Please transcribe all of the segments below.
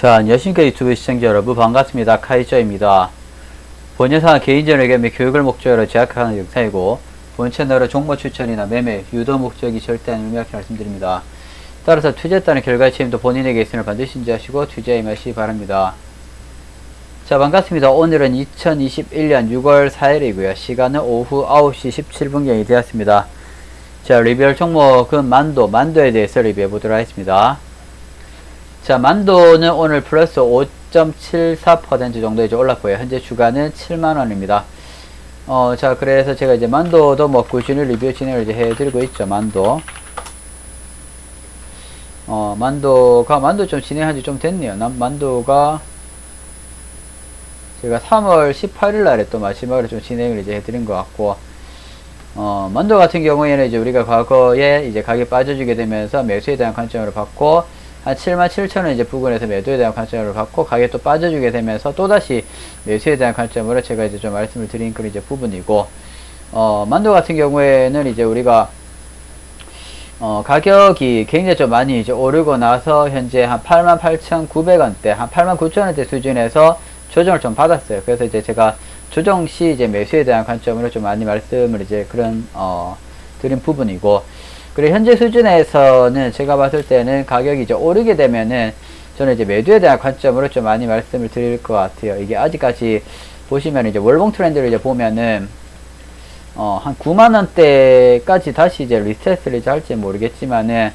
자, 안녕하십니까 유튜브 시청자 여러분 반갑습니다. 카이저입니다. 본 영상은 개인전을 겸해 교육을 목적으로 제작하는 영상이고 본 채널은 종목 추천이나 매매, 유도 목적이 절대 아닌 의미하게 말씀드립니다. 따라서 투자했다는 결과의 책임도 본인에게 있음을 반드시 인지하시고 투자에 임하시기 바랍니다. 자 반갑습니다. 오늘은 2021년 6월 4일이고요. 시간은 오후 9시 17분경이 되었습니다. 자 리뷰할 종목은 만도, 만도에 대해서 리뷰해 보도록 하겠습니다. 자, 만도는 오늘 플러스 5.74% 정도 이제 올랐고요. 현재 주가는 7만원입니다. 어, 자, 그래서 제가 이제 만도도 뭐 꾸준히 리뷰 진행을 이제 해드리고 있죠. 만도. 어, 만도가, 만도 좀 진행한 지 좀 됐네요. 난 만도가 제가 3월 18일 날에 또 마지막으로 좀 진행을 이제 해드린 것 같고, 어, 만도 같은 경우에는 이제 우리가 과거에 이제 가격이 빠져주게 되면서 매수에 대한 관점으로 봤고, 한 7만 7천원 이제 부근에서 매도에 대한 관점으로 받고 가격이 또 빠져주게 되면서 또다시 매수에 대한 관점으로 제가 이제 좀 말씀을 드린 그런 이제 부분이고 어 만도 같은 경우에는 이제 우리가 어 가격이 굉장히 좀 많이 이제 오르고 나서 현재 한 88,900원대 한 89,000원대 수준에서 조정을 좀 받았어요. 그래서 이제 제가 조정 시 이제 매수에 대한 관점으로 좀 많이 말씀을 이제 그런 어 드린 부분이고 그리고 현재 수준에서는 제가 봤을 때는 가격이 이제 오르게 되면은 저는 이제 매도에 대한 관점으로 좀 많이 말씀을 드릴 것 같아요. 이게 아직까지 보시면 이제 월봉 트렌드를 이제 보면은 어, 한 9만 원대까지 다시 이제 리셋을 이제 할지 모르겠지만은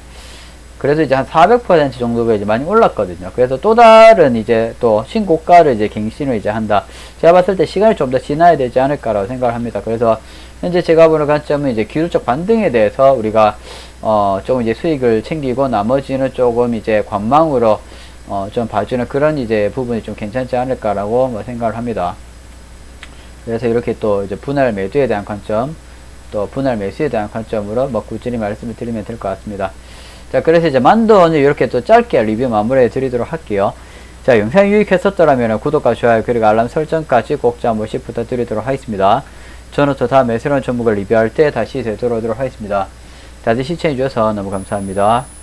그래도 이제 한 400% 정도가 이제 많이 올랐거든요. 그래서 또 다른 이제 또 신고가를 이제 갱신을 이제 한다. 제가 봤을 때 시간이 좀 더 지나야 되지 않을까라고 생각을 합니다. 그래서 현재 제가 보는 관점은 이제 기술적 반등에 대해서 우리가 어 조금 이제 수익을 챙기고 나머지는 조금 이제 관망으로 어 좀 봐주는 그런 이제 부분이 좀 괜찮지 않을까라고 뭐 생각을 합니다. 그래서 이렇게 또 이제 분할 매도에 대한 관점, 또 분할 매수에 대한 관점으로 뭐 꾸준히 말씀을 드리면 될 것 같습니다. 자, 그래서 이제 만도는 이렇게 또 짧게 리뷰 마무리해 드리도록 할게요. 자, 영상이 유익했었더라면 구독과 좋아요 그리고 알람 설정까지 꼭한 번씩 부탁드리도록 하겠습니다. 저는 또 다음에 새로운 종목을 리뷰할 때 다시 되돌아오도록 하겠습니다. 다들 시청해주셔서 너무 감사합니다.